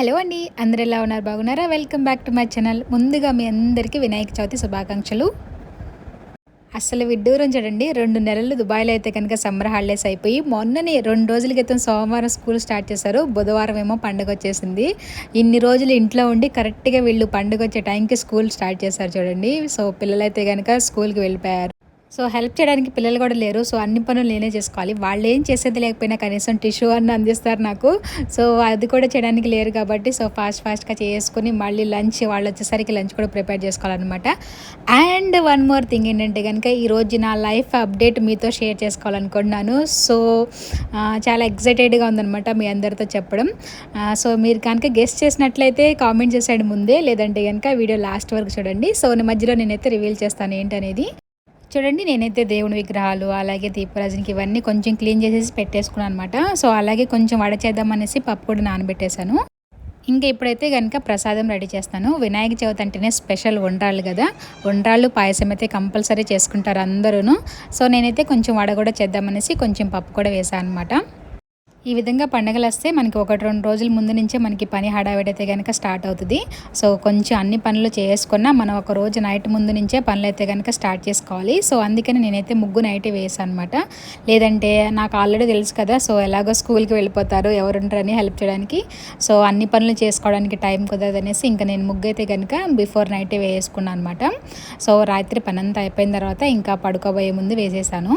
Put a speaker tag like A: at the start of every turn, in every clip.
A: Hello అండి అందరు ఎలా ఉన్నారు? బాగున్నారా? Welcome back to my channel ముందుగా మీ అందరికీ వినాయక చవితి శుభాకాంక్షలు. అసలు విడ్డూరం చూడండి రెండు నెలలు దుబాయ్లో అయితే కనుక సమ్మర్ హాలిడేస్ అయిపోయి మొన్ననే రెండు రోజుల క్రితం సోమవారం స్కూల్ స్టార్ట్ చేశారు బుధవారం ఏమో పండుగ వచ్చేసింది. ఇన్ని రోజులు ఇంట్లో ఉండి కరెక్ట్గా వీళ్ళు పండుగ వచ్చే టైంకి స్కూల్ స్టార్ట్ చేశారు చూడండి. సో పిల్లలైతే కనుక స్కూల్కి వెళ్ళిపోయారు. సో హెల్ప్ చేయడానికి పిల్లలు కూడా లేరు. సో అన్ని పనులు నేనే చేసుకోవాలి. వాళ్ళు ఏం చేసేది లేకపోయినా కనీసం టిష్యూ అన్న అందిస్తారు నాకు. సో అది కూడా చేయడానికి లేరు కాబట్టి సో ఫాస్ట్ ఫాస్ట్గా చేసుకుని మళ్ళీ లంచ్ వాళ్ళు వచ్చేసరికి లంచ్ కూడా ప్రిపేర్ చేసుకోవాలన్నమాట. అండ్ వన్ మోర్ థింగ్ ఏంటంటే కనుక ఈరోజు నా లైఫ్ అప్డేట్ మీతో షేర్ చేసుకోవాలనుకుంటున్నాను సో చాలా ఎక్సైటెడ్గా ఉందనమాట మీ అందరితో చెప్పడం. సో మీరు కనుక గెస్ట్ చేసినట్లయితే కామెంట్ చేసేయండి ముందే. లేదంటే కనుక వీడియో లాస్ట్ వరకు చూడండి. సో మధ్యలో నేనైతే రివీల్ చేస్తాను ఏంటనేది. చూడండి నేనైతే దేవుని విగ్రహాలు అలాగే దీపరాజునికి ఇవన్నీ కొంచెం క్లీన్ చేసేసి పెట్టేసుకున్నాను అనమాట సో అలాగే కొంచెం వడ చేద్దామనేసి పప్పు కూడా నానబెట్టేశాను. ఇంకా ఇప్పుడైతే కనుక ప్రసాదం రెడీ చేస్తాను. వినాయక చవితి అంటేనే స్పెషల్ వండ్రాళ్ళు కదా. వండ్రాళ్ళు పాయసం అయితే కంపల్సరీ చేసుకుంటారు అందరూ సో నేనైతే కొంచెం వడ కూడా చేద్దామనేసి కొంచెం పప్పు కూడా వేసాను అనమాట ఈ విధంగా పండగలు వస్తే మనకి ఒకటి రెండు రోజుల ముందు నుంచే మనకి పని హడావిడైతే కనుక స్టార్ట్ అవుతుంది. సో కొంచెం అన్ని పనులు చేసుకున్నా మనం ఒక రోజు నైట్ ముందు నుంచే పనులు అయితే కనుక స్టార్ట్ చేసుకోవాలి. సో అందుకని నేనైతే ముగ్గు నైట్ వేసాను అనమాట లేదంటే నాకు ఆల్రెడీ తెలుసు కదా సో ఎలాగో స్కూల్కి వెళ్ళిపోతారు ఎవరుంటారని హెల్ప్ చేయడానికి. సో అన్ని పనులు చేసుకోవడానికి టైం కుదరదనేసి ఇంకా నేను ముగ్గు అయితే కనుక బిఫోర్ నైట్ వేసుకున్నాను అనమాట సో రాత్రి పని అంతా అయిపోయిన తర్వాత ఇంకా పడుకోబోయే ముందు వేసేసాను.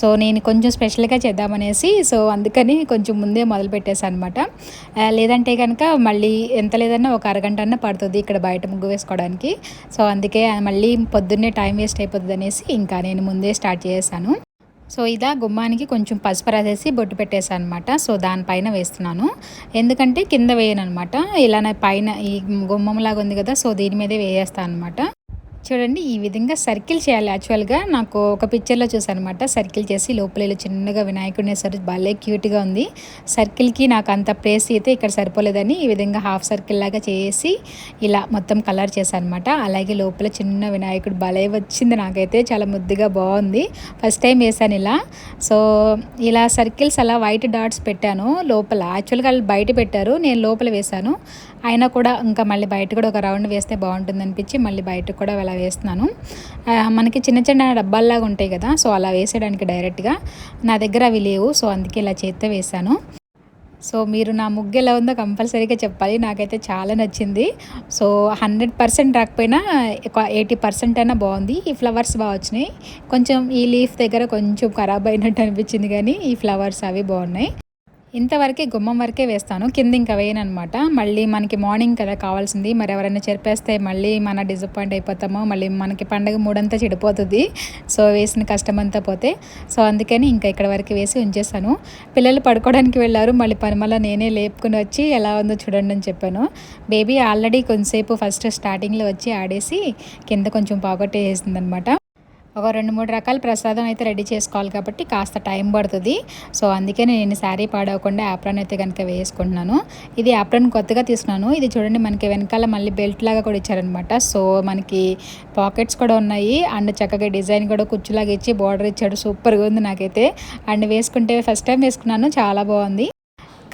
A: సో నేను కొంచెం స్పెషల్గా చేద్దామనేసి సో అందుకని కొంచెం కొంచెం ముందే మొదలు పెట్టేశాను అనమాట లేదంటే కనుక మళ్ళీ ఎంత లేదన్నా ఒక అరగంట అన్న పడుతుంది ఇక్కడ బయట ముగ్గు వేసుకోవడానికి. సో అందుకే మళ్ళీ పొద్దున్నే టైం వేస్ట్ అయిపోతుంది అనేసి ఇంకా నేను ముందే స్టార్ట్ చేశాను. సో ఇలా గుమ్మానికి కొంచెం పసుపు రాసేసి బొట్టు పెట్టేశాను అనమాట సో దానిపైన వేస్తున్నాను. ఎందుకంటే కింద వేయను అనమాట ఇలా పైన ఈ గుమ్మంలాగా ఉంది కదా సో దీని మీదే వేసేస్తాను అనమాట చూడండి ఈ విధంగా సర్కిల్ చేయాలి. యాక్చువల్గా నాకు ఒక పిక్చర్లో చూసాను అనమాట సర్కిల్ చేసి లోపల ఇలా చిన్నగా వినాయకుడిని వేసారు భలే క్యూట్గా ఉంది. సర్కిల్కి నాకు అంత ప్లేస్ అయితే ఇక్కడ సరిపోలేదని ఈ విధంగా హాఫ్ సర్కిల్ లాగా చేసి ఇలా మొత్తం కలర్ చేశాను అనమాట అలాగే లోపల చిన్న వినాయకుడు భలే వచ్చింది నాకైతే. చాలా ముద్దుగా బాగుంది. ఫస్ట్ టైం వేసాను ఇలా. సో ఇలా సర్కిల్స్ అలా వైట్ డాట్స్ పెట్టాను లోపల. యాక్చువల్గా వాళ్ళు బయట పెట్టారు. నేను లోపల వేశాను. అయినా కూడా ఇంకా మళ్ళీ బయట కూడా ఒక రౌండ్ వేస్తే బాగుంటుంది అనిపించి మళ్ళీ బయట కూడా అలా వేస్తున్నాను. మనకి చిన్న చిన్న డబ్బాల్లాగా ఉంటాయి కదా సో అలా వేసేయడానికి డైరెక్ట్గా నా దగ్గర అవి లేవు సో అందుకే ఇలా చేస్తే వేశాను. సో మీరు నా ముగ్గు ఎలా ఉందో కంపల్సరీగా చెప్పాలి నాకైతే చాలా నచ్చింది. సో హండ్రెడ్ పర్సెంట్ రాకపోయినా ఎయిటీ పర్సెంట్ అయినా బాగుంది. ఈ ఫ్లవర్స్ బాగా వచ్చినాయి. కొంచెం ఈ లీఫ్ దగ్గర కొంచెం ఖరాబ్ అయినట్టు అనిపించింది కానీ ఈ ఫ్లవర్స్ అవి బాగున్నాయి. ఇంతవరకే గుమ్మం వరకే వేస్తాను. కింద ఇంకా వేయను అనమాట మళ్ళీ మనకి మార్నింగ్ కదా కావాల్సింది. మరి ఎవరైనా చెరిపేస్తే మళ్ళీ మన డిసప్పాయింట్ అయిపోతామో. మళ్ళీ మనకి పండగ మూడంతా చెడిపోతుంది. సో వేసిన కష్టం అంతా పోతే. సో అందుకని ఇంకా ఇక్కడ వరకు వేసి ఉంచేసాను పిల్లలు పడుకోవడానికి వెళ్ళారు. మళ్ళీ పని మళ్ళీ నేనే లేపుకుని వచ్చి ఎలా ఉందో చూడండి అని చెప్పాను. బేబీ ఆల్రెడీ కొంతసేపు ఫస్ట్ స్టార్టింగ్లో వచ్చి ఆడేసి కింద కొంచెం పాగొట్టేసింది అనమాట ఒక రెండు మూడు రకాల ప్రసాదం అయితే రెడీ చేసుకోవాలి కాబట్టి కాస్త టైం పడుతుంది. సో అందుకే నేను శారీ పాడవకుండా యాప్రాన్ అయితే కనుక వేసుకుంటున్నాను. ఇది యాప్రాన్ కొత్తగా తీసుకున్నాను. ఇది చూడండి మనకి వెనకాల మళ్ళీ బెల్ట్ లాగా కూడా ఇచ్చారనమాట. సో మనకి పాకెట్స్ కూడా ఉన్నాయి. అండ్ చక్కగా డిజైన్ కూడా కుచ్చులాగా ఇచ్చి బార్డర్ ఇచ్చాడు. సూపర్గా ఉంది నాకైతే. అండ్ వేసుకుంటే ఫస్ట్ టైం వేసుకున్నాను. చాలా బాగుంది.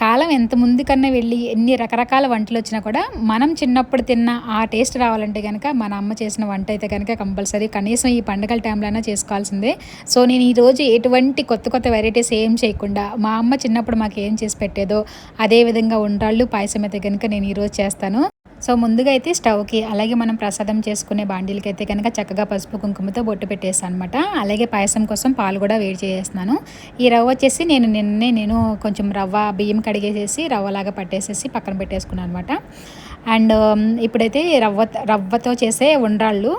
A: కాలం ఎంత ముందు కన్నా వెళ్ళి ఎన్ని రకరకాల వంటలు వచ్చినా కూడా మనం చిన్నప్పుడు తిన్న ఆ టేస్ట్ రావాలంటే కనుక మన అమ్మ చేసిన వంట అయితే కనుక కంపల్సరీ కనీసం ఈ పండుగల టైంలో చేసుకోవాల్సిందే. సో నేను ఈరోజు ఎటువంటి కొత్త కొత్త వెరైటీస్ ఏం చేయకుండా మా అమ్మ చిన్నప్పుడు మాకు ఏం చేసి పెట్టేదో అదే విధంగా ఉండ్రాళ్ళు పాయసం అయితే కనుక నేను ఈరోజు చేస్తాను. సో ముందుగా అయితే స్టవ్కి అలాగే మనం ప్రసాదం చేసుకునే బాండీలకి అయితే కనుక చక్కగా పసుపు కుంకుమతో బొట్టు పెట్టేస్తాను అనమాట అలాగే పాయసం కోసం పాలు కూడా వేడి చేసేస్తున్నాను. ఈ రవ్వ వచ్చేసి నేను నిన్నే నేను కొంచెం రవ్వ బియ్యం కడిగేసేసి రవ్వలాగా పట్టేసేసి పక్కన పెట్టేసుకున్నాను అనమాట అండ్ ఇప్పుడైతే రవ్వ రవ్వతో చేసే ఉండ్రాళ్ళు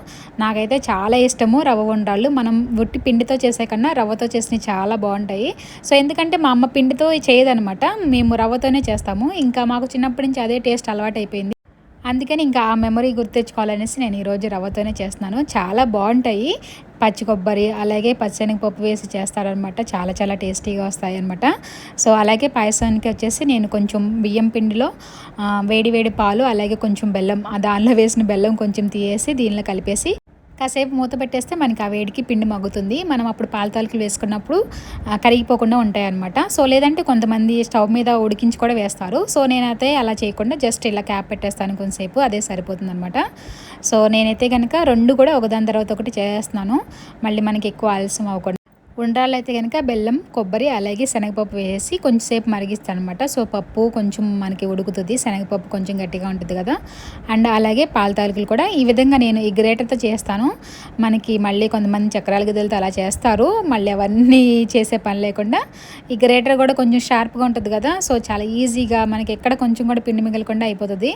A: నాకైతే చాలా ఇష్టము రవ్వ ఉండ్రాళ్ళు. మనం ఉట్టి పిండితో చేసే కన్నా రవ్వతో చేసినవి చాలా బాగుంటాయి. సో ఎందుకంటే మా అమ్మ పిండితో చేయదనమాట మేము రవ్వతోనే చేస్తాము. ఇంకా మాకు చిన్నప్పటి నుంచి అదే టేస్ట్ అలవాటు అయిపోయింది అందుకని ఇంకా ఆ మెమరీ గుర్తెచ్చుకోవాలనేసి నేను ఈరోజు రవ్వతోనే చేస్తున్నాను. చాలా బాగుంటాయి. పచ్చి కొబ్బరి అలాగే పచ్చనిపప్పు వేసి చేస్తారనమాట. చాలా చాలా టేస్టీగా వస్తాయి అనమాట సో అలాగే పాయసానికి వచ్చేసి నేను కొంచెం బియ్యం పిండిలో వేడి వేడి పాలు అలాగే కొంచెం బెల్లం దానిలో వేసిన బెల్లం కొంచెం తీయేసి దీనిలో కలిపేసి కాసేపు మూత పెట్టేస్తే మనకి ఆ వేడికి పిండి మగ్గుతుంది. మనం అప్పుడు పాల తాలికలు వేసుకున్నప్పుడు కరిగిపోకుండా ఉంటాయి అనమాట సో లేదంటే కొంతమంది స్టవ్ మీద ఉడికించి కూడా వేస్తారు. సో నేనైతే అలా చేయకుండా జస్ట్ ఇలా క్యాప్ పెట్టేస్తాను కొంతసేపు అదే సరిపోతుంది అనమాట సో నేనైతే కనుక రెండు కూడా ఒకదాని తర్వాత ఒకటి చేస్తున్నాను. మళ్ళీ మనకి ఎక్కువ ఆలస్యం అవ్వకుండా ఉండాలైతే అయితే కనుక బెల్లం కొబ్బరి అలాగే శనగపప్పు వేసి కొంచెంసేపు మరిగిస్తాను అనమాట సో పప్పు కొంచెం మనకి ఉడుకుతుంది. శనగపప్పు కొంచెం గట్టిగా ఉంటుంది కదా. అండ్ అలాగే పాల తాలికలు కూడా ఈ విధంగా నేను ఈ గ్రేటర్తో చేస్తాను. మనకి మళ్ళీ కొంతమంది చక్రాల గదులతో అలా చేస్తారు. మళ్ళీ అవన్నీ చేసే పని లేకుండా ఈ గ్రేటర్ కూడా కొంచెం షార్ప్గా ఉంటుంది కదా. సో చాలా ఈజీగా మనకి ఎక్కడ కొంచెం కూడా పిండి మిగలకుండా అయిపోతుంది.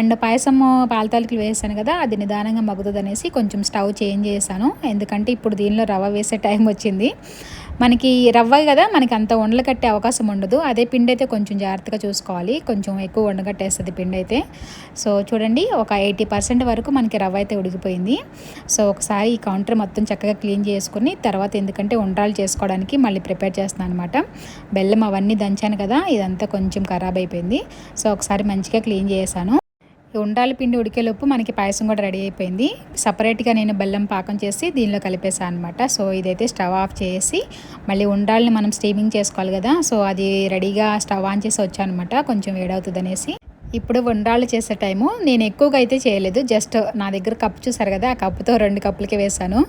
A: అండ్ పాయసం పాల తాలికలు వేసాను కదా అది నిదానంగా మగ్గుతుంది అనేసి కొంచెం స్టవ్ చేంజ్ చేశాను. ఎందుకంటే ఇప్పుడు దీనిలో రవ్వ వేసే టైం వచ్చింది. మనకి రవ్వ కదా మనకి అంత వండలు కట్టే అవకాశం ఉండదు. అదే పిండి అయితే కొంచెం జాగ్రత్తగా చూసుకోవాలి. కొంచెం ఎక్కువ వండగట్టేస్తుంది పిండి అయితే సో చూడండి ఒక ఎయిటీ పర్సెంట్ వరకు మనకి రవ్వ అయితే ఉడికిపోయింది. సో ఒకసారి ఈ కౌంటర్ మొత్తం చక్కగా క్లీన్ చేసుకుని తర్వాత ఎందుకంటే ఉండ్రాలు చేసుకోవడానికి మళ్ళీ ప్రిపేర్ చేస్తున్నాను అనమాట బెల్లం అవన్నీ దంచాను కదా ఇదంతా కొంచెం ఖరాబ్ అయిపోయింది. సో ఒకసారి మంచిగా క్లీన్ చేశాను. ఉండాలి పిండి ఉడికేలోపు మనకి పాయసం కూడా రెడీ అయిపోయింది. సపరేట్గా నేను బెల్లం పాకం చేసి దీనిలో కలిపేసాను అనమాట సో ఇదైతే స్టవ్ ఆఫ్ చేసి మళ్ళీ ఉండాలని మనం స్టీమింగ్ చేసుకోవాలి కదా. సో అది రెడీగా స్టవ్ ఆన్ చేసి వచ్చానమాట కొంచెం వేడవుతుంది అనేసి ఇప్పుడు వండాళ్ళు చేసే టైము. నేను ఎక్కువగా అయితే చేయలేదు. జస్ట్ నా దగ్గర కప్పు చూసారు కదా ఆ కప్పుతో రెండు కప్పులకి వేసాను.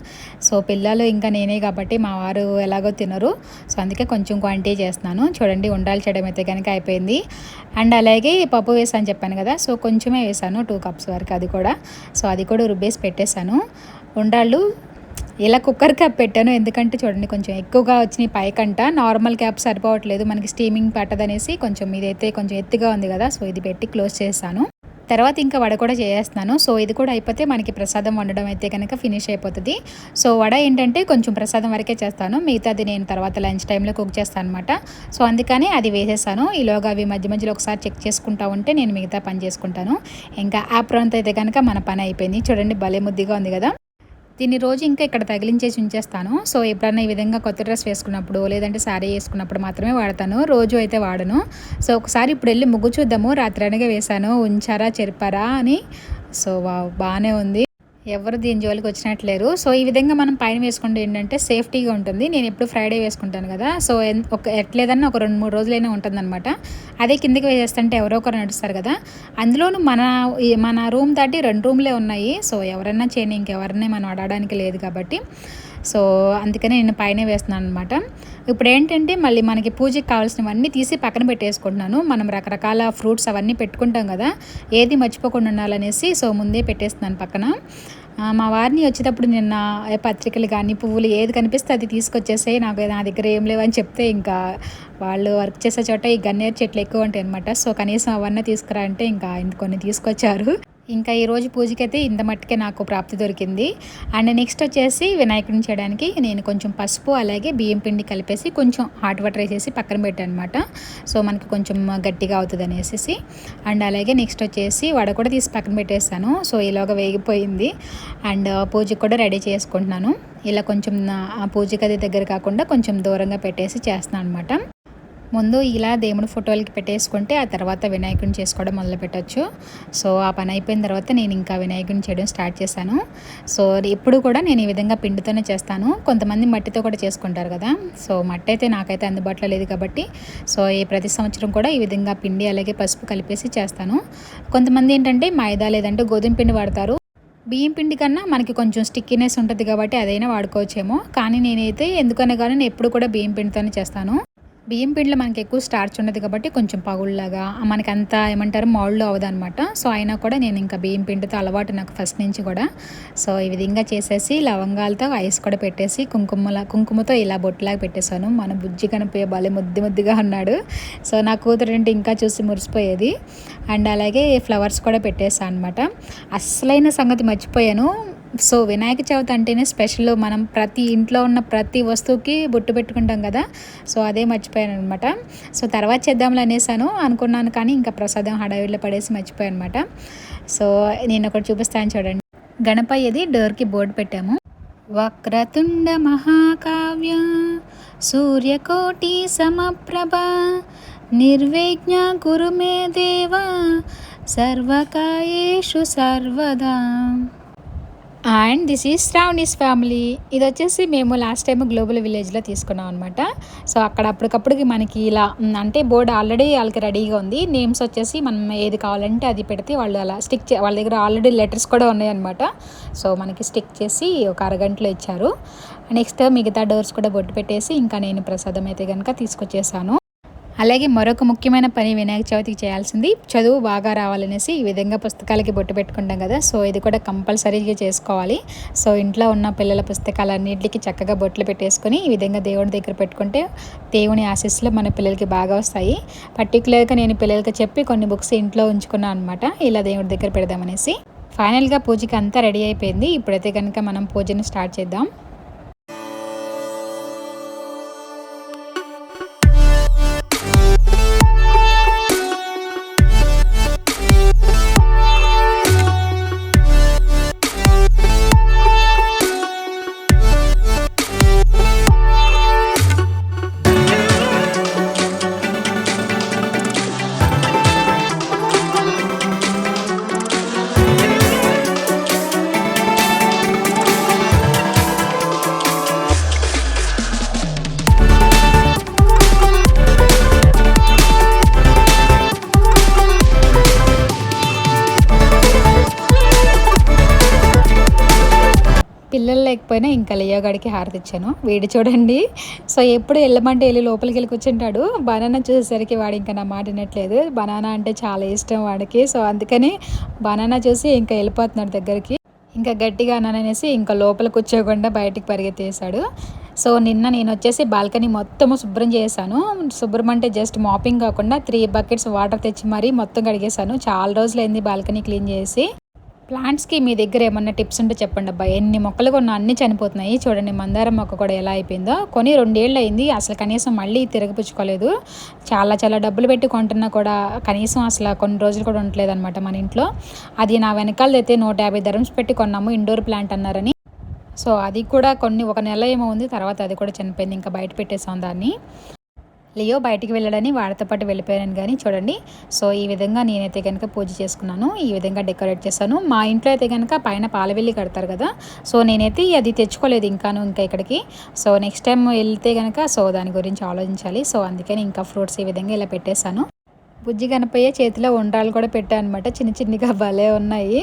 A: సో పిల్లలు ఇంకా నేనే కాబట్టి మా వారు ఎలాగో తినరు. సో అందుకే కొంచెం క్వాంటిటీ చేస్తున్నాను. చూడండి ఉండాలి చేయడం అయితే కనుక అయిపోయింది. అండ్ అలాగే పప్పు వేసాను చెప్పాను కదా సో కొంచెమే వేసాను టూ కప్స్ వరకు అది కూడా. సో అది కూడా రుబ్బేసి పెట్టేశాను. ఉండాళ్ళు ఇలా కుక్కర్ క్యాప్ పెట్టాను ఎందుకంటే చూడండి కొంచెం ఎక్కువగా వచ్చినాయి పైకంట. నార్మల్ క్యాప్ సరిపోవట్లేదు మనకి స్టీమింగ్ పట్టదనేసి కొంచెం ఇదైతే కొంచెం ఎత్తుగా ఉంది కదా సో ఇది పెట్టి క్లోజ్ చేస్తాను. తర్వాత ఇంకా వడ కూడా చేసేస్తాను. సో ఇది కూడా అయిపోతే మనకి ప్రసాదం వండడం అయితే కనుక ఫినిష్ అయిపోతుంది. సో వడ ఏంటంటే కొంచెం ప్రసాదం వరకే చేస్తాను. మిగతాది నేను తర్వాత లంచ్ టైంలో కుక్ చేస్తాను అనమాట సో అందుకనే అది వేసేసాను. ఈలోగా అవి మధ్య మధ్యలో ఒకసారి చెక్ చేసుకుంటా ఉంటే నేను మిగతా పని చేసుకుంటాను. ఇంకా యాప్ అయితే కనుక మన పని అయిపోయింది. చూడండి భలే ముద్దిగా ఉంది కదా. దీన్ని రోజు ఇంకా ఇక్కడ తగిలించేసి ఉంచేస్తాను సో ఎప్పుడన్నా ఈ విధంగా కొత్త డ్రెస్ వేసుకున్నప్పుడు లేదంటే శారీ వేసుకున్నప్పుడు మాత్రమే వాడతాను. రోజు అయితే వాడను. సో ఒకసారి ఇప్పుడు వెళ్ళి ముగ్గు చూద్దాము. రాత్రి అనగా వేశాను. ఉంచారా చెరిపారా అని. సో బాగానే ఉంది. ఎవరు దీని జోలికి వచ్చినట్లేరు సో ఈ విధంగా మనం పైన వేసుకుంటే ఏంటంటే సేఫ్టీగా ఉంటుంది. నేను ఎప్పుడు ఫ్రైడే వేసుకుంటాను కదా. సో ఒక ఎట్లేదన్నా ఒక రెండు మూడు రోజులైనా ఉంటుందన్నమాట. అదే కిందకి వేసేస్తుంటే ఎవరో ఒకరు నడుస్తారు కదా. అందులోనూ మన మన రూమ్ దాటి రెండు రూమ్లే ఉన్నాయి. సో ఎవరన్నా చేయని ఇంకెవరిని మనం అడగడానికి లేదు కాబట్టి. సో అందుకనే నేను పైన వేస్తున్నాను అనమాట ఇప్పుడు ఏంటంటే మళ్ళీ మనకి పూజకి కావాల్సినవన్నీ తీసి పక్కన పెట్టేసుకుంటున్నాను. మనం రకరకాల ఫ్రూట్స్ అవన్నీ పెట్టుకుంటాం కదా ఏది మర్చిపోకుండా ఉండాలనేసి సో ముందే పెట్టేస్తున్నాను పక్కన. మా వారిని వచ్చేటప్పుడు నిన్న పత్రికలు కానీ పువ్వులు ఏది కనిపిస్తే అది తీసుకొచ్చేసాయి. నాకు నా దగ్గర ఏం లేవని చెప్తే ఇంకా వాళ్ళు వర్క్ చేసే చోట ఈ గన్నేరు చెట్లు ఎక్కువ ఉంటాయి అనమాట సో కనీసం అవన్నీ తీసుకురా అంటే ఇంకా కొన్ని తీసుకొచ్చారు. ఇంకా ఈరోజు పూజకైతే ఇంత మట్టుకే నాకు ప్రాప్తి దొరికింది. అండ్ నెక్స్ట్ వచ్చేసి వినాయకుడిని చేయడానికి నేను కొంచెం పసుపు అలాగే బియ్యం పిండి కలిపేసి కొంచెం హాట్ వాటర్ వేసేసి పక్కన పెట్టాను అనమాట సో మనకి కొంచెం గట్టిగా అవుతుంది అనేసి అండ్ అలాగే నెక్స్ట్ వచ్చేసి వడ కూడా తీసి పక్కన పెట్టేస్తాను. సో ఇలాగ వేగిపోయింది. అండ్ పూజకి కూడా రెడీ చేసుకుంటున్నాను. ఇలా కొంచెం పూజ గది దగ్గర కాకుండా కొంచెం దూరంగా పెట్టేసి చేస్తున్నాను అనమాట ముందు ఇలా దేవుడి ఫోటోలకి పెట్టేసుకుంటే ఆ తర్వాత వినాయకుడిని చేసుకోవడం మొదలు పెట్టచ్చు సో ఆ పని అయిపోయిన తర్వాత నేను ఇంకా వినాయకుడిని చేయడం స్టార్ట్ చేశాను. సో ఎప్పుడు కూడా నేను ఈ విధంగా పిండితోనే చేస్తాను. కొంతమంది మట్టితో కూడా చేసుకుంటారు కదా. సో మట్టి అయితే నాకైతే అందుబాటులో లేదు కాబట్టి. సో ఈ ప్రతి సంవత్సరం కూడా ఈ విధంగా పిండి అలాగే పసుపు కలిపేసి చేస్తాను. కొంతమంది ఏంటంటే మైదా లేదంటే గోధుమ పిండి వాడతారు. బియ్యం పిండి కన్నా మనకి కొంచెం స్టిక్కీనెస్ ఉంటుంది కాబట్టి అదైనా వాడుకోవచ్చేమో. కానీ నేనైతే ఎందుకనే కానీ నేను ఎప్పుడు కూడా బియ్యం పిండితోనే చేస్తాను. బియ్యం పిండిలో మనకి ఎక్కువ స్టార్చ్ ఉండదు కాబట్టి కొంచెం పగుళ్ళలాగా మనకి అంత ఏమంటారు మౌళ్ళు అనమాట సో అయినా కూడా నేను ఇంకా బియ్యం పిండితో అలవాటు నాకు ఫస్ట్ నుంచి కూడా. సో ఈ విధంగా చేసేసి లవంగాలతో ఐస్ కూడా పెట్టేసి కుంకుమలా కుంకుమతో ఇలా బొట్టులాగా పెట్టేశాను. మన బుజ్జి కనిపోయే బాలే ముద్ది ముద్దిగా ఉన్నాడు. సో నా కూతురు అంటే ఇంకా చూసి మురిసిపోయేది. అండ్ అలాగే ఫ్లవర్స్ కూడా పెట్టేసాను అనమాట అస్సలైన సంగతి మర్చిపోయాను. సో వినాయక చవితి అంటేనే స్పెషల్ మనం ప్రతి ఇంట్లో ఉన్న ప్రతి వస్తువుకి బొట్టు పెట్టుకుంటాం కదా. సో అదే మర్చిపోయాను అనమాట సో తర్వాత చేద్దాంలో అనేసాను అనుకున్నాను కానీ ఇంకా ప్రసాదం హడావిడిలో పడేసి మర్చిపోయాను అనమాట సో నేను ఒకటి చూపిస్తాను చూడండి. గణపయ్యది డోర్కి బోర్డు పెట్టాము. వక్రతుండ మహాకావ్య సూర్యకోటి సమప్రభ నిర్విఘ్న కురు మే సర్వకాయేషు సర్వదా. And this is Sravani's family. ఇది వచ్చేసి మేము లాస్ట్ టైం గ్లోబల్ విలేజ్లో తీసుకున్నాం అనమాట సో అక్కడ అప్పటికప్పుడుకి మనకి ఇలా అంటే బోర్డు ఆల్రెడీ వాళ్ళకి రెడీగా ఉంది. నేమ్స్ వచ్చేసి మనం ఏది కావాలంటే అది పెడితే వాళ్ళు అలా స్టిక్ వాళ్ళ దగ్గర ఆల్రెడీ లెటర్స్ కూడా ఉన్నాయన్నమాట సో మనకి స్టిక్ చేసి ఒక అరగంటలో ఇచ్చారు. నెక్స్ట్ మిగతా డోర్స్ కూడా బొట్టు పెట్టేసి ఇంకా నేను ప్రసాదం అయితే కనుక తీసుకొచ్చేసాను. అలాగే మరొక ముఖ్యమైన పని వినాయక చవితికి చేయాల్సింది చదువు బాగా రావాలనేసి ఈ విధంగా పుస్తకాలకి బొట్టు పెట్టుకుంటాం కదా. సో ఇది కూడా కంపల్సరీగా చేసుకోవాలి. సో ఇంట్లో ఉన్న పిల్లల పుస్తకాలన్నింటికి చక్కగా బొట్లు పెట్టేసుకొని ఈ విధంగా దేవుడి దగ్గర పెట్టుకుంటే దేవుని ఆశీస్సులు మన పిల్లలకి బాగా వస్తాయి. పర్టికులర్గా నేను పిల్లలకి చెప్పి కొన్ని బుక్స్ ఇంట్లో ఉంచుకున్నాను అనమాట ఇలా దేవుడి దగ్గర పెడదామనేసి. ఫైనల్గా పూజకి అంతా రెడీ అయిపోయింది. ఇప్పుడైతే కనుక మనం పూజను స్టార్ట్ చేద్దాం. లేకపోయినా ఇంకా లియోగాడికి హారతి ఇచ్చాను. వీడి చూడండి. సో ఎప్పుడు వెళ్ళమంటే వెళ్ళి లోపలికి వెళ్ళి కూర్చుంటాడు. బనానా చూసేసరికి వాడు ఇంకా నా మాట వినట్లేదు. బనానా అంటే చాలా ఇష్టం వాడికి. సో అందుకని బనానా చూసి ఇంకా వెళ్ళిపోతున్నాడు దగ్గరికి. ఇంకా గట్టిగా అన్నాననేసి ఇంకా లోపల కూర్చోకుండా బయటికి పరిగెత్తేసాడు. సో నిన్న నేను వచ్చేసి బాల్కనీ మొత్తము శుభ్రం చేశాను. శుభ్రం అంటే జస్ట్ మాపింగ్ కాకుండా త్రీ బకెట్స్ వాటర్ తెచ్చి మరీ మొత్తం కడిగేశాను. చాలా రోజులైంది బాల్కనీ క్లీన్ చేసి. ప్లాంట్స్కి మీ దగ్గర ఏమన్నా టిప్స్ ఉంటే చెప్పండి అబ్బా. ఎన్ని మొక్కలు కొన్నా అన్నీ చనిపోతున్నాయి. చూడండి మందారం మొక్క కూడా ఎలా అయిపోయిందో. కొని రెండేళ్ళు అయింది అసలు కనీసం మళ్ళీ తిరగపుచ్చుకోలేదు. చాలా చాలా డబ్బులు పెట్టి కొంటున్నా కూడా కనీసం అసలు కొన్ని రోజులు కూడా ఉండలేదు అనమాట మన ఇంట్లో. అది నా వెనకాల అయితే నూట యాభై ధరమ్స్ పెట్టి కొన్నాము ఇండోర్ ప్లాంట్ అన్నారని. సో అది కూడా కొన్ని ఒక నెల ఏమో ఉంది. తర్వాత అది కూడా చనిపోయింది. ఇంకా బయట పెట్టేసాం దాన్ని. లియో బయటికి వెళ్ళడని వాడితో పాటు వెళ్ళిపోయాను కానీ చూడండి. సో ఈ విధంగా నేనైతే కనుక పూజ చేసుకున్నాను. ఈ విధంగా డెకరేట్ చేశాను. మా ఇంట్లో అయితే కనుక పైన పాలవెల్లి కడతారు కదా. సో నేనైతే అది తెచ్చుకోలేదు ఇంకాను ఇంకా ఇక్కడికి. సో నెక్స్ట్ టైం వెళ్తే కనుక సో దాని గురించి ఆలోచించాలి. సో అందుకని ఇంకా ఫ్రూట్స్ ఈ విధంగా ఇలా పెట్టేశాను. బుజ్జి కనపయ్యే చేతిలో ఉండ్రాలు కూడా పెట్టాను అనమాట చిన్న చిన్నగా భలే ఉన్నాయి.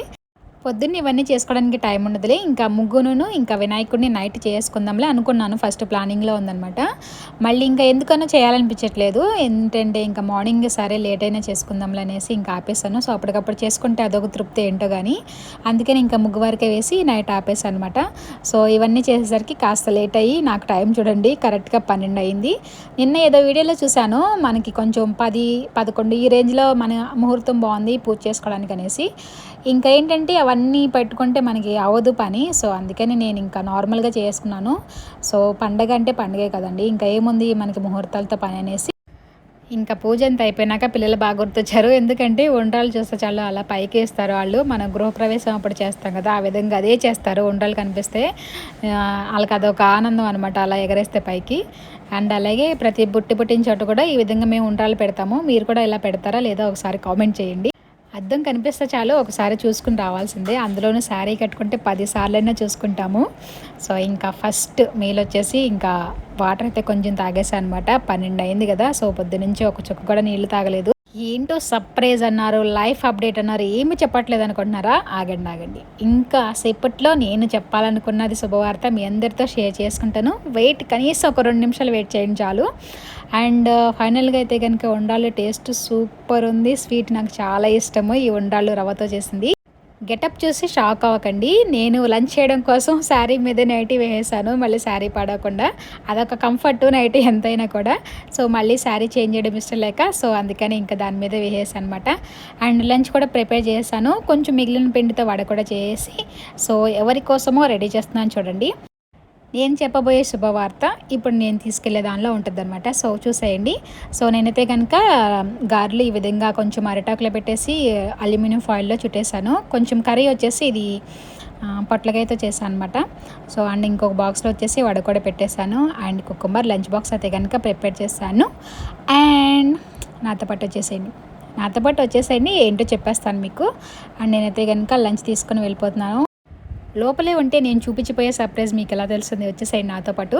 A: పొద్దున్న ఇవన్నీ చేసుకోవడానికి టైం ఉండదులే. ఇంకా ముగ్గును ఇంకా వినాయకుడిని నైట్ చేసుకుందాంలే అనుకున్నాను. ఫస్ట్ ప్లానింగ్లో ఉందనమాట మళ్ళీ ఇంకా ఎందుకన్నా చేయాలనిపించట్లేదు. ఏంటంటే ఇంకా మార్నింగ్ సరే లేట్ అయినా చేసుకుందాంలే అనేసి ఇంకా ఆపేసాను. సో అప్పటికప్పుడు చేసుకుంటే అదొక తృప్తి ఏంటో కానీ అందుకని ఇంకా ముగ్గు వరకే వేసి నైట్ ఆపేసాను అనమాట సో ఇవన్నీ చేసేసరికి కాస్త లేట్ అయ్యి నాకు టైం చూడండి కరెక్ట్గా పన్నెండు అయింది. నిన్న ఏదో వీడియోలో చూశాను మనకి కొంచెం పది పదకొండు ఈ రేంజ్లో మన ముహూర్తం బాగుంది పూజ చేసుకోవడానికి అనేసి. ఇంకా ఏంటంటే అవన్నీ పెట్టుకుంటే మనకి అవ్వదు పని. సో అందుకని నేను ఇంకా నార్మల్గా చేసుకున్నాను. సో పండగ అంటే పండగే కదండి. ఇంకా ఏముంది మనకి ముహూర్తాలతో పని అనేసి. ఇంకా పూజ అంతా అయిపోయినాక పిల్లలు బాగా గుర్తొచ్చారు. ఎందుకంటే ఉండ్రాలు చూస్తే చాలా అలా పైకి వేస్తారు వాళ్ళు. మన గృహప్రవేశం అప్పుడు చేస్తాం కదా ఆ విధంగా అదే చేస్తారు. ఉండ్రాలు కనిపిస్తే వాళ్ళకి అదొక ఆనందం అనమాట అలా ఎగరేస్తే పైకి. అండ్ అలాగే ప్రతి బుట్టి పుట్టిన చోటు కూడా ఈ విధంగా మేము ఉండ్రాలు పెడతాము. మీరు కూడా ఇలా పెడతారా? లేదా ఒకసారి కామెంట్ చేయండి. అద్దం కనిపిస్తే చాలు ఒకసారి చూసుకుని రావాల్సిందే. అందులోనూ శారీ కట్టుకుంటే పది సార్లైనా చూసుకుంటాము. సో ఇంకా ఫస్ట్ మీల్ వచ్చేసి ఇంకా వాటర్ అయితే కొంచెం తాగేసా అనమాట పన్నెండు అయింది కదా సో పొద్దునుంచి ఒక చుక్క కూడా నీళ్ళు తాగలేదు. ఏంటో సర్ప్రైజ్ అన్నారు లైఫ్ అప్డేట్ అన్నారు ఏమి చెప్పట్లేదు అనుకుంటున్నారా? ఆగండి ఆగండి. ఇంకా సేపట్లో నేను చెప్పాలనుకున్నది శుభవార్త మీ అందరితో షేర్ చేసుకుంటాను. వెయిట్ కనీసం ఒక రెండు నిమిషాలు వెయిట్ చేయండి చాలు. అండ్ ఫైనల్గా అయితే కనుక ఉండాలి టేస్ట్ సూపర్ ఉంది. స్వీట్ నాకు చాలా ఇష్టము ఈ ఉండాలు రవ్వతో చేసింది. గెటప్ చూసి షాక్ అవ్వకండి. నేను లంచ్ చేయడం కోసం శారీ మీద నైటీ వేసేసాను. మళ్ళీ శారీ పడకుండా అదొక కంఫర్ట్ నైటీ ఎంతైనా కూడా. సో మళ్ళీ శారీ చేంజ్ చేయడం ఇష్టం లేక సో అందుకని ఇంకా దాని మీద వేసేసాను అనమాట అండ్ లంచ్ కూడా ప్రిపేర్ చేశాను కొంచెం మిగిలిన పిండితో వడ కూడా చేసి సో ఎవరి కోసమో రెడీ చేస్తున్నాను చూడండి. నేను చెప్పబోయే శుభవార్త ఇప్పుడు నేను తీసుకెళ్ళే దానిలో ఉంటుంది అనమాట సో చూసేయండి. సో నేనైతే కనుక గారెలు ఈ విధంగా కొంచెం అరిటాకులో పెట్టేసి అల్యూమినియం ఫాయిల్లో చుట్టేసాను కొంచెం కర్రీ వచ్చేసి ఇది పొట్లకాయతో చేశాను అనమాట సో అండ్ ఇంకొక బాక్స్లో వచ్చేసి వడ కూడా పెట్టేశాను. అండ్ కుకుంబర్ లంచ్ బాక్స్ అయితే కనుక ప్రిపేర్ చేశాను. అండ్ నాతో పాటు వచ్చేసేయండి. నాతో పాటు వచ్చేసేయండి ఏంటో చెప్పేస్తాను మీకు. అండ్ నేనైతే కనుక లంచ్ తీసుకొని వెళ్ళిపోతున్నాను. లోపలే ఉంటే నేను చూపించిపోయే సర్ప్రైజ్ మీకు ఎలా తెలుస్తుంది వచ్చేసాయి నాతో పాటు.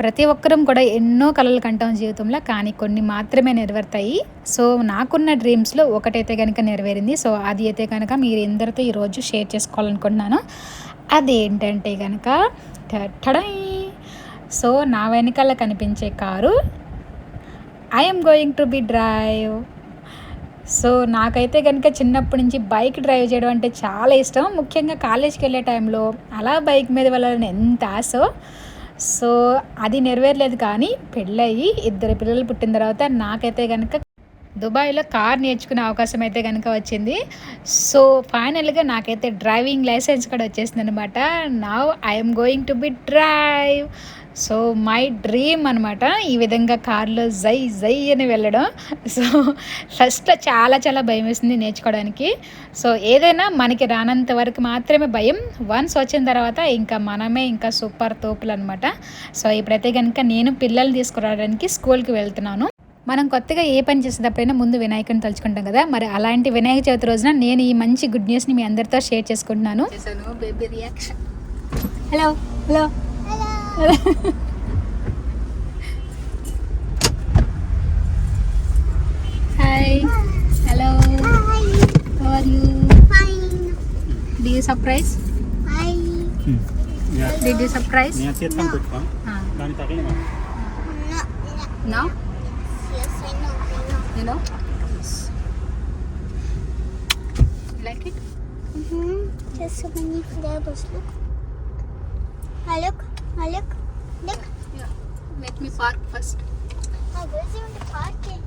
A: ప్రతి ఒక్కరం కూడా ఎన్నో కళలు కంటాం జీవితంలో కానీ కొన్ని మాత్రమే నెరవేరుతాయి. సో నాకున్న డ్రీమ్స్లో ఒకటైతే కనుక నెరవేరింది. సో అది అయితే కనుక మీరు ఇందరితో ఈరోజు షేర్ చేసుకోవాలనుకుంటున్నాను. అదేంటంటే కనుక టడై! సో నా వెనకాల కనిపించే car I'm going to be drive so నాకైతే కనుక చిన్నప్పటి నుంచి బైక్ డ్రైవ్ చేయడం అంటే చాలా ఇష్టం. ముఖ్యంగా కాలేజ్కి వెళ్ళే టైంలో అలా బైక్ మీద వెళ్ళాలని ఎంత ఆశో? సో అది నెరవేరలేదు కానీ పెళ్ళయి ఇద్దరు పిల్లలు పుట్టిన తర్వాత నాకైతే కనుక దుబాయ్లో కార్ నేర్చుకునే అవకాశం అయితే కనుక వచ్చింది. సో ఫైనల్గా నాకైతే డ్రైవింగ్ లైసెన్స్ కూడా వచ్చేసింది అనమాట now I'm going to be drive so my dream అనమాట ఈ విధంగా కార్లో జై జై అని వెళ్ళడం. సో ఫస్ట్లో చాలా చాలా భయం వేసింది నేర్చుకోవడానికి. సో ఏదైనా మనకి రానంత వరకు మాత్రమే భయం. వన్స్ వచ్చిన తర్వాత ఇంకా మనమే ఇంకా సూపర్ తోపులు అనమాట సో ఇప్పుడైతే కనుక నేను పిల్లల్ని తీసుకురావడానికి స్కూల్కి వెళ్తున్నాను. మనం కొత్తగా ఏ పని చేసేటప్పుడైనా ముందు వినాయకుని తలుచుకుంటాం కదా. మరి అలాంటి వినాయక చవితి రోజున నేను ఈ మంచి గుడ్ న్యూస్ని మీ అందరితో షేర్ చేసుకుంటున్నాను. Hello hello. Baby reaction hello hello hi hello how are you did you surprise did you surprise
B: నేను చేస్తాను పెట్టుకో దాని తగిలిన
A: no you know. Like it?
C: There's so many flavors. Look. Ah, look. Ah, look. Look.
A: yeah let me park first
C: Ah, there's even the parking.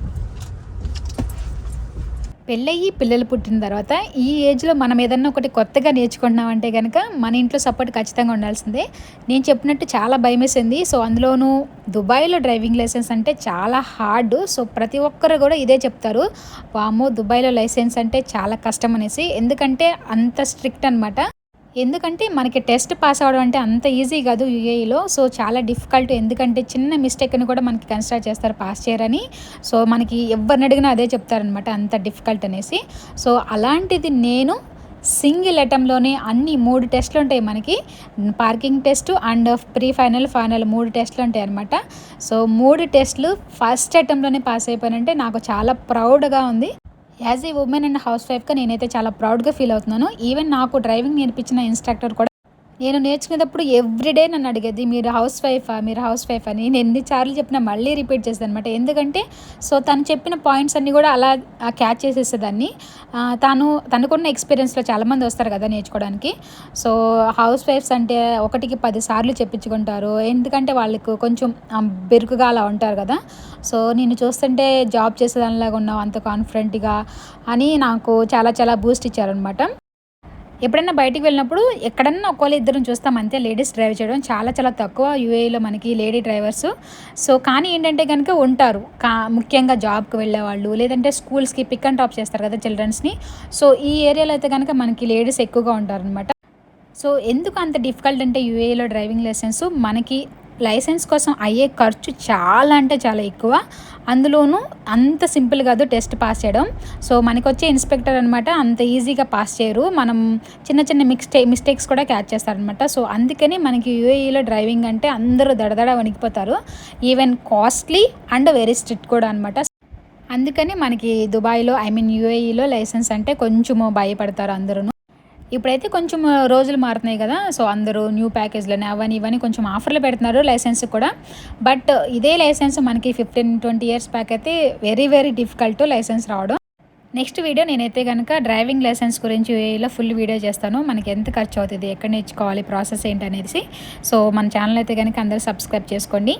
A: పెళ్ళయి పిల్లలు పుట్టిన తర్వాత ఈ ఏజ్లో మనం ఏదన్నా ఒకటి కొత్తగా నేర్చుకుంటున్నామంటే కనుక మన ఇంట్లో సపోర్ట్ ఖచ్చితంగా ఉండాల్సిందే నేను చెప్పినట్టు చాలా భయమేసింది సో అందులోనూ దుబాయ్లో డ్రైవింగ్ లైసెన్స్ అంటే చాలా హార్డ్ సో ప్రతి ఒక్కరు కూడా ఇదే చెప్తారు వామో దుబాయ్లో లైసెన్స్ అంటే చాలా కష్టం అనేసి ఎందుకంటే అంత స్ట్రిక్ట్ అనమాట ఎందుకంటే మనకి టెస్ట్ పాస్ అవ్వడం అంటే అంత ఈజీ కాదు యూఏఈలో. సో చాలా డిఫికల్ట్ ఎందుకంటే చిన్న మిస్టేక్ని కూడా మనకి కన్సిడర్ చేస్తారు పాస్ చేయరని. సో మనకి ఎవరిని అడిగినా అదే చెప్తారనమాట అంత డిఫికల్ట్ అనేసి. సో అలాంటిది నేను సింగిల్ అటెంప్ట్లోనే అన్ని మూడు టెస్ట్లు ఉంటాయి మనకి. Parking test and pre final final మూడు టెస్ట్లు ఉంటాయి అనమాట సో మూడు టెస్ట్లు ఫస్ట్ అటెంప్ట్లోనే పాస్ అయిపోయానంటే నాకు చాలా ప్రౌడ్గా ఉంది. As a woman and house వైఫ్గా నేనైతే చాలా ప్రౌడ్గా ఫీల్ అవుతున్నాను. ఈవెన్ నాకు డ్రైవింగ్ నేర్పించిన ఇన్స్ట్రక్టర్ కూడా నేను నేర్చుకునేటప్పుడు ఎవ్రీడే నన్ను అడిగేది మీరు హౌస్ వైఫా మీరు హౌస్ వైఫ్ అని నేను ఎన్నిసార్లు చెప్పినా మళ్ళీ రిపీట్ చేసేది అనమాట ఎందుకంటే సో తను చెప్పిన పాయింట్స్ అన్నీ కూడా అలా క్యాచ్ చేసేసేదాన్ని. తను తనకున్న ఎక్స్పీరియన్స్లో చాలామంది వస్తారు కదా నేర్చుకోవడానికి. సో హౌస్ వైఫ్స్ అంటే ఒకటికి పది సార్లు చెప్పించుకుంటారు. ఎందుకంటే వాళ్ళకు కొంచెం బెరుకుగా అలా ఉంటారు కదా. సో నేను చూస్తుంటే జాబ్ చేసేదానిలాగా ఉన్నావు అంత కాన్ఫిడెంట్గా అని నాకు చాలా చాలా బూస్ట్ ఇచ్చారనమాట ఎప్పుడైనా బయటికి వెళ్ళినప్పుడు ఎక్కడన్నా ఒకవేళ ఇద్దరం చూస్తాం అంతే లేడీస్ డ్రైవ్ చేయడం చాలా చాలా తక్కువ యూఏలో మనకి లేడీ డ్రైవర్స్. సో కానీ ఏంటంటే కనుక ఉంటారు. కా ముఖ్యంగా జాబ్కి వెళ్ళే వాళ్ళు లేదంటే స్కూల్స్కి పిక్ అండ్ డ్రాప్ చేస్తారు కదా చిల్డ్రన్స్ని. సో ఈ ఏరియాలో అయితే కనుక మనకి లేడీస్ ఎక్కువగా ఉంటారనమాట సో ఎందుకు అంత డిఫికల్ట్ అంటే యూఏలో డ్రైవింగ్ లైసెన్స్? మనకి లైసెన్స్ కోసం అయ్యే ఖర్చు చాలా అంటే చాలా ఎక్కువ. అందులోనూ అంత సింపుల్ కాదు టెస్ట్ పాస్ చేయడం. సో మనకి వచ్చే ఇన్స్పెక్టర్ అనమాట అంత ఈజీగా పాస్ చేయరు. మనం చిన్న చిన్న మిక్స్టే మిస్టేక్స్ కూడా క్యాచ్ చేస్తారనమాట సో అందుకని మనకి యూఏఈలో డ్రైవింగ్ అంటే అందరూ దడదడ వణికిపోతారు. Even costly and very strict కూడా అనమాట అందుకని మనకి దుబాయ్లో ఐ మీన్ యూఏఈలో లైసెన్స్ అంటే కొంచెము భయపడతారు అందరూ ఇప్పుడైతే కొంచెం రోజులు మారుతున్నాయి కదా. సో అందరూ న్యూ ప్యాకేజ్లని అవన్నీ ఇవన్నీ కొంచెం ఆఫర్లు పెడుతున్నారు లైసెన్స్ కూడా. బట్ ఇదే లైసెన్స్ మనకి ఫిఫ్టీన్ ట్వంటీ ఇయర్స్ బ్యాక్ అయితే వెరీ వెరీ డిఫికల్ట్ లైసెన్స్ రావడం. నెక్స్ట్ వీడియో నేనైతే కనుక డ్రైవింగ్ లైసెన్స్ గురించి ఇలా ఫుల్ వీడియో చేస్తాను. మనకి ఎంత ఖర్చు అవుతుంది ఎక్కడ నేర్చుకోవాలి ప్రాసెస్ ఏంటి అనేసి సో మన ఛానల్ అయితే కనుక అందరూ సబ్స్క్రైబ్ చేసుకోండి.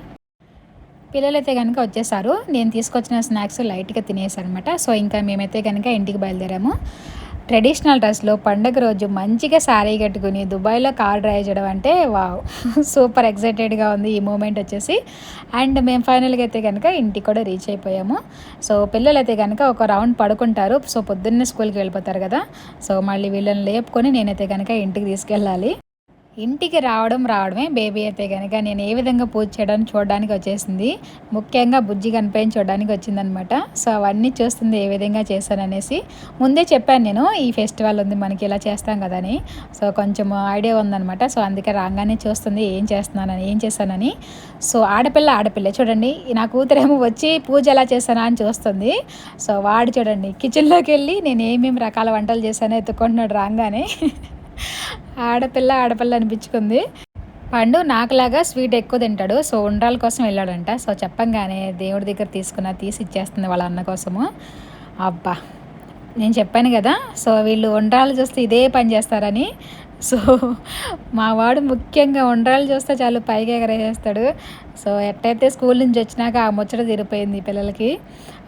A: పిల్లలైతే కనుక వచ్చేసారు. నేను తీసుకొచ్చిన స్నాక్స్ లైట్గా తినేసారనమాట. సో ఇంకా మేమైతే కనుక ఇంటికి బయలుదేరాము. ట్రెడిషనల్ డ్రెస్లో పండగ రోజు మంచిగా శారీ కట్టుకుని దుబాయ్లో కార్ డ్రైవ్ చేయడం అంటే వావ్. సూపర్ ఎక్సైటెడ్గా ఉంది ఈ మూమెంట్ వచ్చేసి. అండ్ మేము ఫైనల్గా అయితే కనుక ఇంటికి కూడా రీచ్ అయిపోయాము. సో పిల్లలు అయితే కనుక ఒక రౌండ్ పడుకుంటారు. సో పొద్దున్నే స్కూల్కి వెళ్ళిపోతారు కదా. సో మళ్ళీ వీళ్ళని లేపుకొని నేనైతే కనుక ఇంటికి తీసుకెళ్ళాలి. ఇంటికి రావడం రావడమే బేబీ అయితే కనుక నేను ఏ విధంగా పూజ చేయడానికి చూడడానికి వచ్చేసింది. ముఖ్యంగా బుజ్జి కనిపించి చూడడానికి వచ్చిందనమాట. సో అవన్నీ చూస్తుంది ఏ విధంగా చేశాననేసి ముందే చెప్పాను నేను ఈ ఫెస్టివల్ ఉంది మనకి ఇలా చేస్తాం కదా అని సో కొంచెం ఐడియా ఉందనమాట. సో అందుకే రాగానే చూస్తుంది ఏం చేస్తున్నానని ఏం చేశానని. సో ఆడపిల్ల ఆడపిల్ల చూడండి నా కూతురేమో వచ్చి పూజ ఎలా చేశానా అని చూస్తుంది. సో వాడు చూడండి కిచెన్లోకి వెళ్ళి నేను ఏమేమి రకాల వంటలు చేశానో ఎత్తుకుంటున్నాడు రాగానే. ఆడపిల్ల ఆడపిల్ల అనిపించుకుంది. పండు నాకులాగా స్వీట్ ఎక్కువ తింటాడు. సో ఉండ్రాల కోసం వెళ్ళాడంట. సో చెప్పంగానే దేవుడి దగ్గర తీసుకున్న తీసి ఇచ్చేస్తుంది వాళ్ళ అన్న కోసము. అబ్బా! నేను చెప్పాను కదా. సో వీళ్ళు ఉండ్రాలు చూస్తే ఇదే పని చేస్తారని. సో మా వాడు ముఖ్యంగా ఉండ్రాలు చూస్తే చాలు పైకి ఎగరేసేస్తాడు. సో ఎట్టయితే స్కూల్ నుంచి వచ్చినాక ఆ ముచ్చట తీరిపోయింది పిల్లలకి.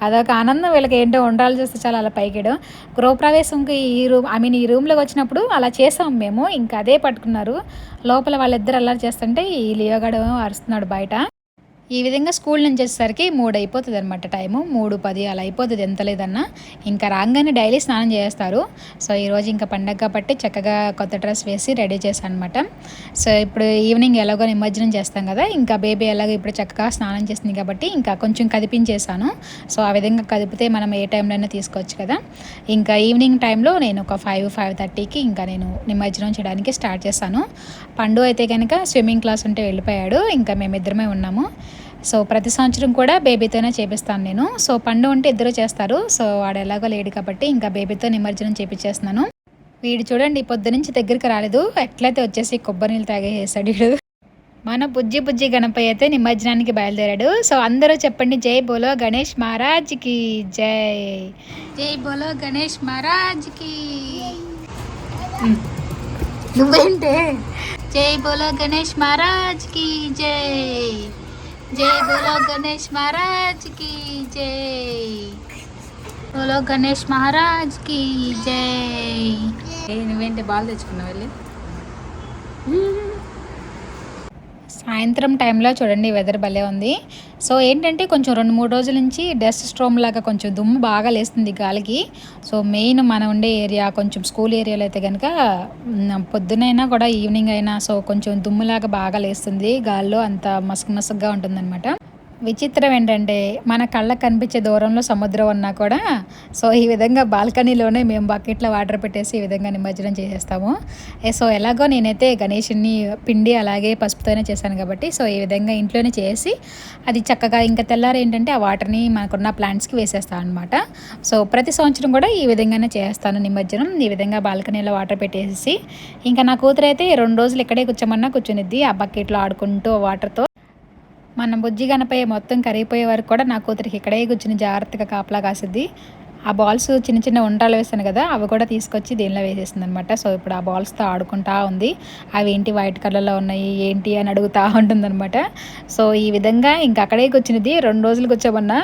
A: అదొక ఆనందం వీళ్ళకి ఏంటో ఉండ్రాలు చూస్తే చాలా అలా పైకేయడం గృహప్రవేశంకి ఈ రూమ్ ఐ మీన్ ఈ రూమ్లోకి వచ్చినప్పుడు అలా చేసాం మేము ఇంకా అదే పట్టుకున్నారు. లోపల వాళ్ళిద్దరు అల్లరి చేస్తుంటే ఈ లియోగాడు అరుస్తున్నాడు బయట. ఈ విధంగా స్కూల్ నుంచి వచ్చేసరికి మూడు అయిపోతుంది అనమాట టైము. మూడు పది అలా అయిపోతుంది. ఎంత లేదన్నా ఇంకా రాగానే డైలీ స్నానం చేస్తారు. సో ఈరోజు ఇంకా పండగ కాబట్టి చక్కగా కొత్త డ్రెస్ వేసి రెడీ చేశాను అనమాట సో ఇప్పుడు ఈవినింగ్ ఎలాగో నిమజ్జనం చేస్తాం కదా ఇంకా బేబీ ఎలాగో ఇప్పుడు చక్కగా స్నానం చేసింది కాబట్టి ఇంకా కొంచెం కదిపించేసాను సో ఆ విధంగా కదిపితే మనం ఏ టైంలో అయినా తీసుకోవచ్చు కదా. ఇంకా ఈవినింగ్ టైంలో నేను ఒక ఫైవ్ ఫైవ్ థర్టీకి ఇంకా నేను నిమజ్జనం చేయడానికి స్టార్ట్ చేశాను. పండు అయితే కనుక స్విమ్మింగ్ క్లాస్ ఉంటే వెళ్ళిపోయాడు. ఇంకా మేమిద్దరమే ఉన్నాము. సో ప్రతి సంవత్సరం కూడా బేబీతోనే చేపిస్తాను నేను. సో పండు ఉంటే ఇద్దరు చేస్తారు. సో వాడు ఎలాగో లేడు కాబట్టి ఇంకా బేబీతో నిమజ్జనం చేపించేస్తున్నాను వీడు చూడండి పొద్దు నుంచి దగ్గరికి రాలేదు. ఎట్లయితే వచ్చేసి కొబ్బరి నీళ్ళు తాగేసాడు వీడు. మన బుజ్జి బుజ్జి గణపయ్య అయితే నిమజ్జనానికి బయలుదేరాడు. సో అందరూ చెప్పండి జై బోలో గణేష్ మహారాజ్కి జై. జై బోలో గణేష్ మహారాజ్కి. నువ్వేంటే? జై బోలో గణేష్ మహారాజ్కి జై. జై బోలో గణేష్ మహారాజ్కి జై. బోలో గణేష్ మహారాజ్కి జై. ఏ నువ్వేంటి బాల్ తెచ్చుకున్నావు వెళ్ళి? సాయంత్రం టైంలో చూడండి వెదర్ భలే ఉంది. సో ఏంటంటే కొంచెం రెండు మూడు రోజుల నుంచి డస్ట్ స్ట్రోమ్ లాగా కొంచెం దుమ్ము బాగా లేస్తుంది గాలికి. సో మెయిన్ మన ఉండే ఏరియా కొంచెం స్కూల్ ఏరియాలో అయితే కనుక పొద్దునైనా కూడా ఈవినింగ్ అయినా సో కొంచెం దుమ్ములాగా బాగా లేస్తుంది. గాల్లో అంత మసక మసకగా ఉంటుందన్నమాట. విచిత్రం ఏంటంటే మన కళ్ళకు కనిపించే దూరంలో సముద్రం ఉన్నా కూడా సో ఈ విధంగా బాల్కనీలోనే మేము బకెట్లో వాటర్ పెట్టేసి ఈ విధంగా నిమజ్జనం చేసేస్తాము. సో ఎలాగో నేనైతే గణేషుని పిండి అలాగే పసుపుతోనే చేశాను కాబట్టి సో ఈ విధంగా ఇంట్లోనే చేసి అది చక్కగా ఇంకా తెల్లారి ఏంటంటే ఆ వాటర్ని మనకున్న ప్లాంట్స్కి వేసేస్తాను అనమాట సో ప్రతి సంవత్సరం కూడా ఈ విధంగానే చేస్తాను నిమజ్జనం. ఈ విధంగా బాల్కనీలో వాటర్ పెట్టేసి ఇంకా నా కూతురు అయితే రెండు రోజులు ఇక్కడే కూర్చోమన్నా కూర్చునిద్ది ఆ బకెట్లో ఆడుకుంటూ వాటర్తో మన బుజ్జి గణపయ్య మొత్తం కరిగిపోయే వరకు కూడా నా కూతురికి ఇక్కడే కూర్చుని జాగ్రత్తగా కాపలా కాసిద్ది. ఆ బాల్స్ చిన్న చిన్న ఉండాలు వేసాను కదా అవి కూడా తీసుకొచ్చి దీనిలో వేసేసింది అనమాట సో ఇప్పుడు ఆ బాల్స్తో ఆడుకుంటా ఉంది. అవి ఏంటి వైట్ కలర్లో ఉన్నాయి ఏంటి అని అడుగుతూ ఉంటుందన్నమాట సో ఈ విధంగా ఇంక అక్కడే కూర్చునిది రెండు రోజులు కూర్చోమన్నా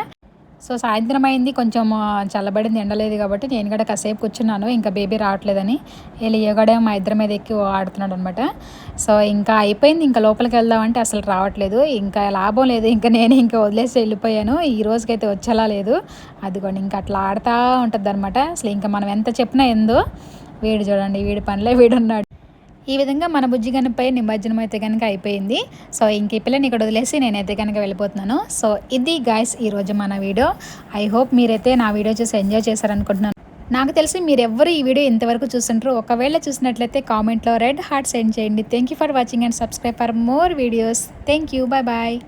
A: సో సాయంత్రం అయింది కొంచెం చల్లబడింది ఎండలేదు కాబట్టి నేను కూడా కాసేపు కూర్చున్నాను ఇంకా బేబీ రావట్లేదని. వీళ్ళు యోగాడే మా ఇద్దరి మీద ఎక్కి ఆడుతున్నాడు అనమాట సో ఇంకా అయిపోయింది ఇంకా లోపలికి వెళ్దామంటే అసలు రావట్లేదు. ఇంకా లాభం లేదు ఇంకా నేను ఇంకా వదిలేసి వెళ్ళిపోయాను. ఈ రోజుకైతే వచ్చేలా లేదు. అదిగోండి ఇంకా అట్లా ఆడుతూ ఉంటుంది అనమాట అసలు ఇంకా మనం ఎంత చెప్పినా ఎందో. వీడు చూడండి వీడి పనిలో వీడున్నాడు. ఈ విధంగా మన బుజ్జిగనపై నిమజ్జనం అయితే కనుక అయిపోయింది. సో ఇంక ఈ పిల్లని ఇక్కడ వదిలేసి నేనైతే కనుక వెళ్ళిపోతున్నాను. సో ఇది గాయస్ ఈరోజు మన వీడియో. ఐ హోప్ మీరైతే నా వీడియో చూసి ఎంజాయ్ చేశారనుకుంటున్నాను. నాకు తెలిసి మీరు ఎవ్వరు ఈ వీడియో ఇంతవరకు చూస్తుంటారు. ఒకవేళ చూసినట్లయితే కామెంట్లో రెడ్ హార్ట్ సెండ్ చేయండి. Thank you for watching and subscribe for more videos thank you bye bye